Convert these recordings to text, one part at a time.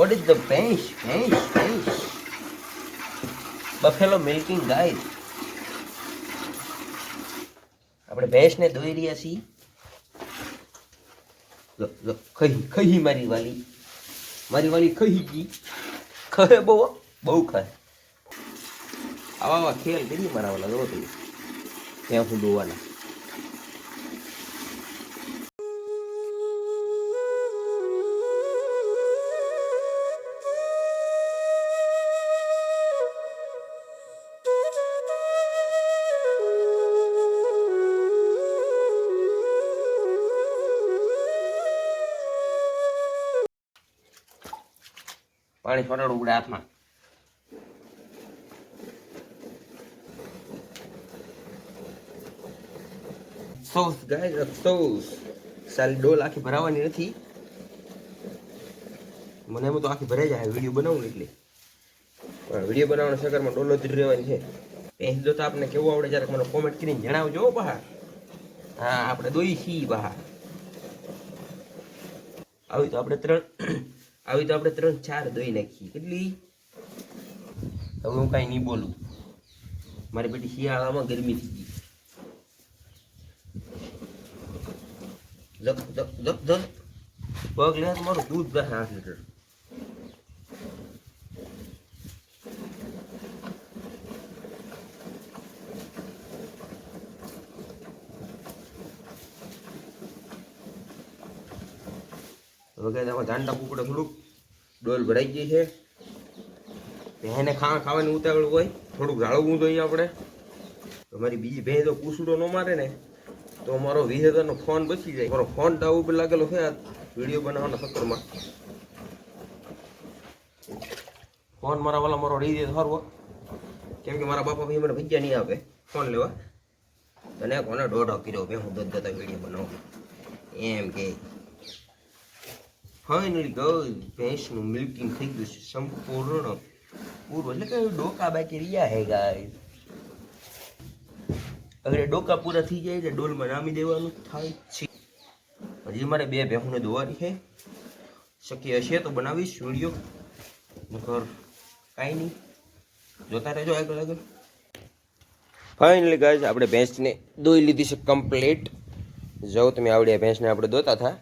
What is the bench? Bench, bench. Buffalo milking guys. આપણે ભેંસને દોઈ રહ્યા છીએ. ખહી ખહી મારી વાલી. મારી વાલી ખહી ગઈ. ખહે બહુ બહુ ખરે આવા આવા ખેલ કરી મારા વાલા જો ત્યાં હું દોવાના પાણી ફરડ ઉગડે હાથમાં. સોસ, ગાય સોસ. સાલી ડોલ આખી ભરાવાની નથી. મને એમ તો આખી ભરાઈ જાય, વીડિયો બનાવું એટલે. પણ વીડિયો બનાવવાના ચક્કરમાં ડોલો જ રહેવાની છે. જો તો આપને કેવું આવડે જરાક મને કોમેન્ટ કરીને જણાવજો બહાર. હા, આપણે દોઈ છીએ બહાર. આવી તો આપણે ત્રણ આવી તો આપણે ત્રણ ચાર દોઈ નાખીએ. કેટલી? હવે હું કાંઈ નહીં બોલું. મારી બેટી શિયાળામાં ગરમી થઈ ગઈ. જપ જપ જપ જપ. પગ લે મારું દૂધ દસ આઠ લીટર હવે કઈ આમાં રાખવું પડે થોડુંક ડોલ ભરાઈ ગઈ છે. એને ખાવા ખાવાની ઉતાવળ હોય, થોડુંક જાળવવું જોઈએ આપણે. તો મારી બીજી ભેં તો કૂસડો ન મારે ને, તો મારો વીસ હજારનો ફોન બચી જાય. મારો ફોન ડાઉ ઉપર લાગેલો છે, આ વીડિયો બનાવવાના ચક્કરમાં ફોન મારા વાલા મારો રહી જાય સારું કેમ કે મારા બાપા ભાઈ મને ભજ્યા નહીં આપે. ફોન લેવા. અને કોને દોઢો કર્યો બે હું દોધ વીડિયો બનાવું. એમ કે. ફાઇનલી ગઈ ભેંસનું મિલ્કિંગ થઈ ગયું છે સંપૂર્ણ. પૂરું. એટલે કે ડોકા બાકી રહ્યા હે ગાય અગર ડોકા પૂરા થઈ જાય એટલે ડોલમાં નામી દેવાનું થાય છે. હજી મારે બે ભેંસને દોવાની છે. શક્ય હશે તો બનાવીશ વીડિયો. ઘર કાંઈ નહીં. જોતા રહેજો આગળ આગળ. ફાઇનલી ગાઈઝ આપણે ભેંસને દોઈ લીધી છે કમ્પ્લીટ જો તમે આવડ્યા ભેંસને આપણે દોતા હતા.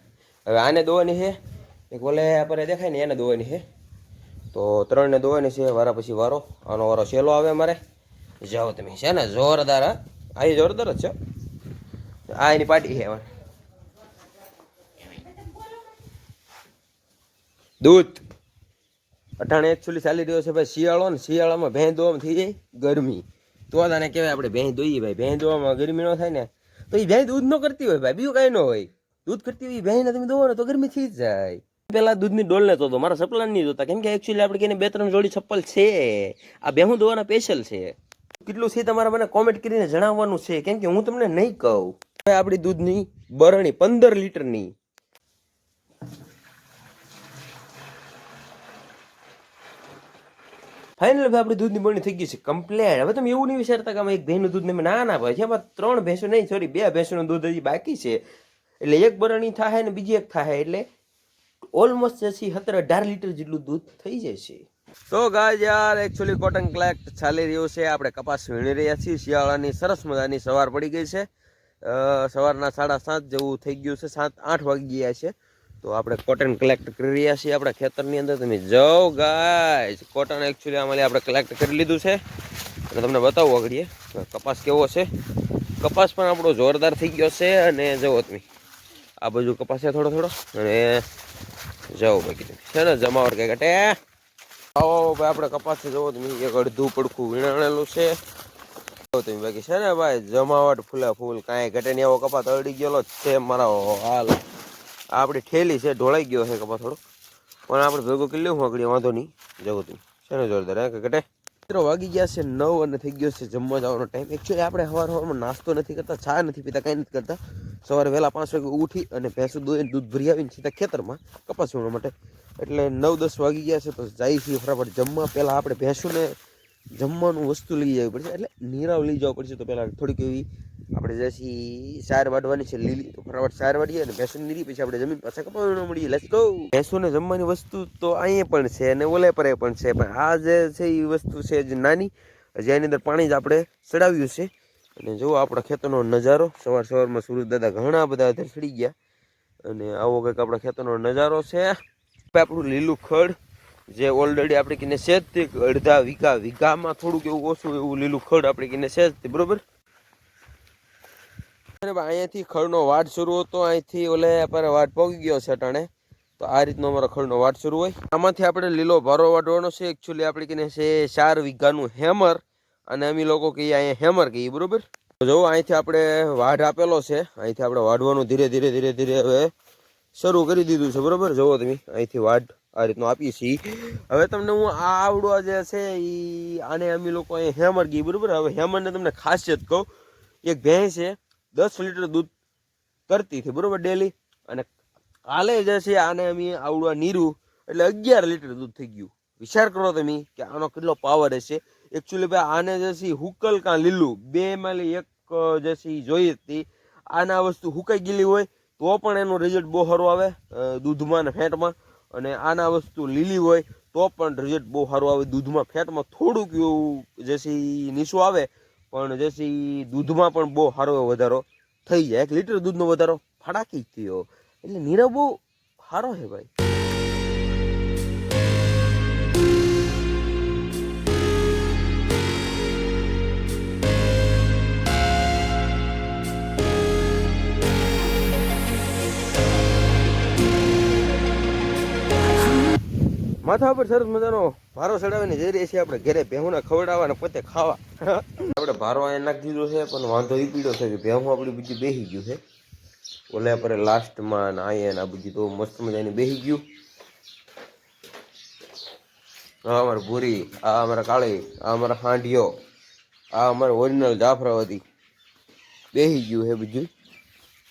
હવે આને દોવાની છે. એક ઓલે આપણે દેખાય ને એને દોવાની છે. તો ત્રણને દોવાની છે, વારા પછી વારો. આનો વારો છેલ્લો આવે અમારે. જાઓ તમે છે ને, જોરદાર, હા? આ જોરદાર જ છે. આ એની પાર્ટી છે હવે દૂધ. અઠાણે એકચુલી ચાલી રહ્યો છે ભાઈ, શિયાળો ને શિયાળામાં ભેં દોવામાં થઈ જાય ગરમી. તો તને કહેવાય આપણે ભેં દોઈએ ભાઈ. ભેં દોવામાં ગરમી ન થાય ને, તો એ ભેં દૂધ ન કરતી હોય ભાઈ, બીજું કાંઈ ન હોય. દૂધ કરતી હોય ભેંને તમે દોવો તો ગરમી થઈ જ જાય. પેલા દૂધની ડોલ લેતો હતો. મારા સપ્લાન નહીં જોતા કેમ કે એકચ્યુઅલી આપણે કહીને બે ત્રણ જોડી ચપ્પલ છે. આ બેહું દોવાના સ્પેશિયલ છે. કેટલું છે તમારે મને કોમેન્ટ કરીને જણાવવાનું છે. કેમ કે હું તમને નહીં કહું. હવે આપણી દૂધની બરણી પંદર લીટરની. ફાઇનલ ભાઈ આપણી દૂધની બરણી થઈ ગઈ છે કમ્પ્લેટ હવે તમે એવું નહીં વિચારતા કે અમે એક ભેંસનું દૂધ ને ના ના ભાઈ એમાં ત્રણ ભેંસો નહીં સોરી બે ભેંસોનું દૂધ હજી બાકી છે. એટલે એક બરણી થાય ને બીજી એક થાય. એટલે ઓલમોસ્ટ જશે સત્તર અઢાર લીટર જેટલું દૂધ થઈ જાય છે. તો ગાય યાર એકચ્યુઅલી કોટન કલેક્ટ ચાલી રહ્યું છે. આપણે કપાસ વીણી રહ્યા છીએ. શિયાળાની સરસ મજાની સવાર પડી ગઈ છે. સવારના સાડા સાત જેવું થઈ ગયું છે. સાત, આઠ વાગી ગયા છે. તો આપણે કોટન કલેક્ટ કરી રહ્યા છીએ આપણા ખેતરની અંદર. તમે જાઓ ગાય કોટન એકચ્યુઅલી આમાં આપણે કલેક્ટ કરી લીધું છે. અને તમને બતાવું આગળીએ કપાસ કેવો છે. કપાસ પણ આપણો જોરદાર થઈ ગયો છે. અને જુઓ તમે, આ બાજુ કપાસ છે થોડો થોડો. અને જાઓ બાકી તમે છે ને, જમાવટ કઈ ઘટે. આવો ભાઈ, આપણે કપાસ જવો તમે એક અડધું પડખું વીણાણેલું છે. તમે બાકી છે ને, ભાઈ, જમાવટ ફૂલે ફૂલ, કાંઈ ઘટે નહીં. એવો કપાસ અડી ગયેલો છે મારા હાલ. આપણી ઠેલી છે, ઢોળાઈ ગયો છે કપાસ થોડો પણ આપણે ભેગો કરી હું આગળ વાંધો નહીં. જવું તું છે ને, જોરદાર, હે ઘટે. મિત્રો, વાગી ગયા છે નવ અને થઈ ગયો છે જમવા જવાનો ટાઈમ એકચ્યુઅલી આપણે સવાર સવારમાં નાસ્તો નથી કરતા, ચા નથી પીતા, કાંઈ નથી કરતા. સવારે વહેલા પાંચ વાગે ઉઠી અને ભેંસું દોઈને દૂધ ભરી આવીને સીધા ખેતરમાં કપાસ વીણવા માટે. એટલે નવ દસ વાગી ગયા છે તો જાય છીએ ફટાફટ જમવા. પહેલાં આપણે ભેંસુને જમવાનું વસ્તુ લઈ જવી પડશે, એટલે નીરાવ લઈ જવા પડશે. તો પહેલાં થોડીક એવી આપણે જઈશી સાર વાઢવાની છે, લીલી. તો ફટાફટ સાર વાઢીએ અને ભેંસો નીરી પછી આપણે જમીન પાછા કપાવવાનું મળીએ. લેટ્સ ગો ભેંસોને જમવાની વસ્તુ તો અહીંયા પણ છે અને ઓલે પર પણ છે. પણ આ જે છે એ વસ્તુ છે જે નાની, હજી એની અંદર પાણી જ આપણે ચડાવ્યું છે. અને જુઓ આપણા ખેતરનો નજારો. સવાર સવારમાં સુરજ દાદા ઘણા બધા અત્યારે ચડી ગયા. અને આવો કંઈક આપણા ખેતરનો નજારો છે. આપણું લીલું ખડ, જે ઓલરેડી આપણે કીને છે જ તે અડધા વીઘા વીઘામાં થોડુંક એવું ઓછું એવું લીલું ખડ આપણે કીને છે જ તે, બરોબર? અહીંયાથી ખડનો વાટ શરૂ હતો. અહીંથી ઓલે આપણે વાટ પહોંચી ગયો છે અટાણે. તો આ રીતનો અમારો ખડનો વાટ શરૂ હોય. આમાંથી આપણે લીલો ભારો વાટવાનો છે. એકચ્યુઅલી આપણે કીને છે ચાર વીઘાનું હેમર અને અમે લોકો કહીએ અહીંયા હેમર કહીએ બરોબર? તો જો, અહીંથી આપણે વાઢ આપેલો છે. અહીંથી આપણે વાઢવાનું ધીરે ધીરે ધીરે ધીરે હવે શરૂ કરી દીધું છે, બરોબર? જુઓ તમે, અહીંથી વાઢ આ રીતનું આપીએ છીએ. હવે તમને હું આ આવડો જે છે એ આને અમે લોકો અહીંયા હેમર કહીએ બરાબર? હવે હેમરને તમને ખાસિયત કહું. એક ભેંસ છે, દસ લીટર દૂધ કરતી હતી, બરાબર ડેલી અને કાલે જે છે આને અમે આવડવા નીરું, એટલે અગિયાર લીટર દૂધ થઈ ગયું. વિચાર કરો તમે કે આનો કેટલો પાવર હશે. એકચ્યુઅલી ભાઈ, આને જે હુકલ કાં લીલું, બે માલી એક જેસી છે જોઈએ હતી. આના વસ્તુ હુકાઈ ગયેલી હોય, તો પણ એનું રિઝલ્ટ બહુ સારું આવે દૂધમાં ને ફેટમાં. અને આના વસ્તુ લીલી હોય, તો પણ રિઝલ્ટ બહુ સારું આવે. દૂધમાં ફેટમાં થોડુંક એવું જે છે આવે, પણ જે દૂધમાં પણ બહુ સારો વધારો થઈ જાય. એક લીટર દૂધનો વધારો ફટાકી થયો. એટલે નીરવ બહુ સારો છે ભાઈ. માથા પર સરસ મજાનો ભારો ચડાવીને જઈ રહી છીએ આપણે. ઘરે ભેહુને ખવડાવવા અને પોતે ખાવા. આપણે ભારો અહીંયા નાખી દીધો છે, પણ વાંધો એ પીડો છે કે ભેહું આપણી બીજી બેસી ગયું છે. ઓલે આપણે લાસ્ટમાં અહીંયા આ બધી તો મસ્ત મજાની બેસી ગયું. આ અમારે ભૂરી, આ અમારા કાળી, આ અમારા હાંડિયો આ અમારે ઓરિજિનલ જાફરાવતી બેસી ગયું છે બીજું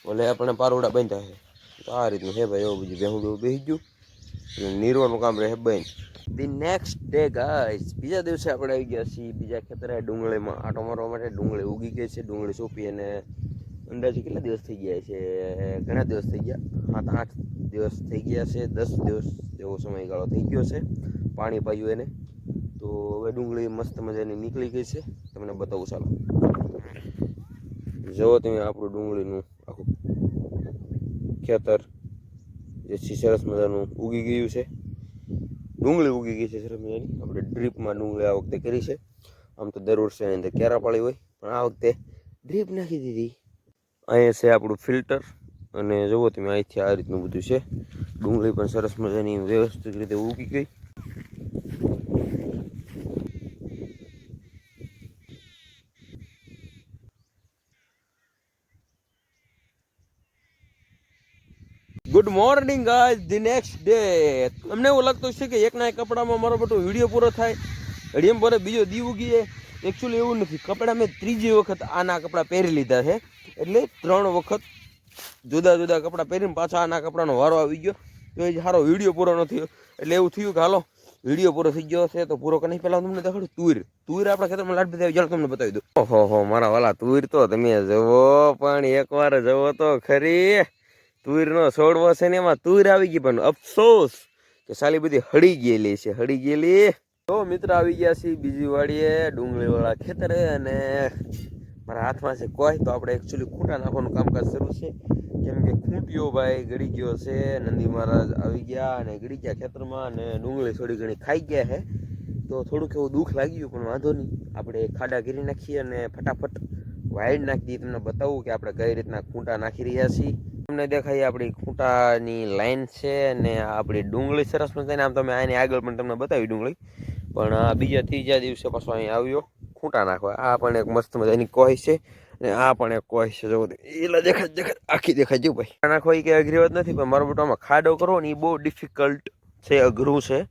ઓલે આપણે પારોડા બાંધ્યા છે. આ રીતનું છે ભાઈ, એવું બીજું ભેહું બેહું બેસી ગયું. એટલે નીરવાનું કામ રહે બેન ધી નેક્સ્ટ ડે ગાઈસ બીજા દિવસે આપણે આવી ગયા છીએ બીજા ખેતરે ડુંગળીમાં. આટો મારવા માટે ડુંગળી ઉગી ગઈ છે, ડુંગળી સોંપી અને અંદાજે કેટલા દિવસ થઈ ગયા છે? ઘણા દિવસ થઈ ગયા. સાત આઠ દિવસ થઈ ગયા છે, દસ દિવસ જેવો સમયગાળો થઈ ગયો છે. પાણી પાયું એને. તો હવે ડુંગળી મસ્ત મજાની નીકળી ગઈ છે. તમને બતાવું, ચાલો. જુઓ તમે આપણું ડુંગળીનું આખું ખેતર. જે સરસ મજાનું ઉગી ગયું છે. ડુંગળી ઉગી ગઈ છે સરસ મજાની. આપણે ડ્રીપમાં ડુંગળી આ વખતે કરી છે. આમ તો દર વર્ષે એની અંદર કેરા પાળી હોય. પણ આ વખતે ડ્રીપ નાખી દીધી. અહીંયા છે આપણું ફિલ્ટર. અને જુઓ તમે, અહીંથી આ રીતનું બધું છે. ડુંગળી પણ સરસ મજાની વ્યવસ્થિત રીતે ઉગી ગઈ. Good morning guys the next day તમને એવું લાગતું છે કે એકના એક કપડામાં મારો બધો વીડિયો પૂરો થાય. ઘડીએમ પર બીજો દી ઉગી એકચ્યુઅલી એવું નથી. કપડાં મેં ત્રીજી વખત આના કપડાં પહેરી લીધા છે. એટલે ત્રણ વખત જુદા જુદા કપડાં પહેરીને પાછા આના કપડાનો વારો આવી ગયો. તો એ સારો વીડિયો પૂરો ન થયો. એટલે એવું થયું કે હાલો, વીડિયો પૂરો થઈ ગયો છે તો પૂરો કરી પહેલાં તમને દેખાડું તુર. તુર આપણા ખેતરમાં લાડ બધી ચાલો તમને બતાવી દઉં. ઓહો હો મારા વાલા તુર તો તમે જવો, પણ એકવાર જવો તો ખરી. તુરનો છોડવો છે ને એમાં તુર આવી ગઈ પણ અફસોસ કે સાલી બધી હળી ગયેલી છે, હળી ગયેલી. તો મિત્ર આવી ગયા છે બીજી વાડીએ ડુંગળી વાળા ખેતરે અને મારા હાથમાં છે કોઈ. તો આપણે એકચ્યુઅલી ખૂંટા નાખવાનું કામકાજ શરૂ છે. કેમ કે ખૂંટ્યો ભાઈ ગળી ગયો છે, નંદી મહારાજ આવી ગયા અને ગળી ગયા ખેતરમાં અને ડુંગળી થોડી ઘણી ખાઈ ગયા છે. તો થોડુંક એવું દુઃખ લાગ્યું, પણ વાંધો નહીં. આપણે ખાડા ઘીરી નાખીએ અને ફટાફટ વાઇડ નાખી દઈએ, તમને બતાવું કે આપણે કઈ રીતના ખૂંટા નાખી રહ્યા છીએ. તમને દેખાય આપણી ખૂંટાની લાઈન છે અને આપણી ડુંગળી સરસ મજાની. આમ તમે આની આગળ પણ તમને બતાવી ડુંગળી. પણ આ બીજા ત્રીજા દિવસે પાછો અહીં આવ્યો, ખૂંટા નાખવા. આ પણ એક મસ્ત મજાની કોઈ છે અને આ પણ એક કોઈ છે. જો એટલે દેખાય દેખાય, આખી દેખાય. જો ભાઈ નાખવા એ કંઈ અઘરી વાત નથી, પણ મારો બેટો આમાં ખાડો કરવો ને એ બહુ ડિફિકલ્ટ છે, અઘરું છે.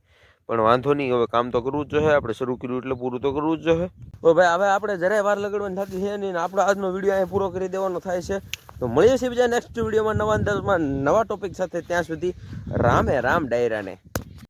પણ વાંધો નહીં, હવે કામ તો કરવું જ જોઈએ, આપણે શરૂ કર્યું એટલે પૂરું તો કરવું જ જોઈએ. તો ભાઈ, હવે આપણે જરાય વાર લગાડવાની થતી છે નહીં, આપણો આજનો વીડિયો અહીં પૂરો કરી દેવાનો થાય છે. તો મળીએ છીએ બીજા નેક્સ્ટ વિડીયોમાં નવા અંદાજમાં નવા ટોપિક સાથે ત્યાં સુધી રામે રામ ડાયરાને.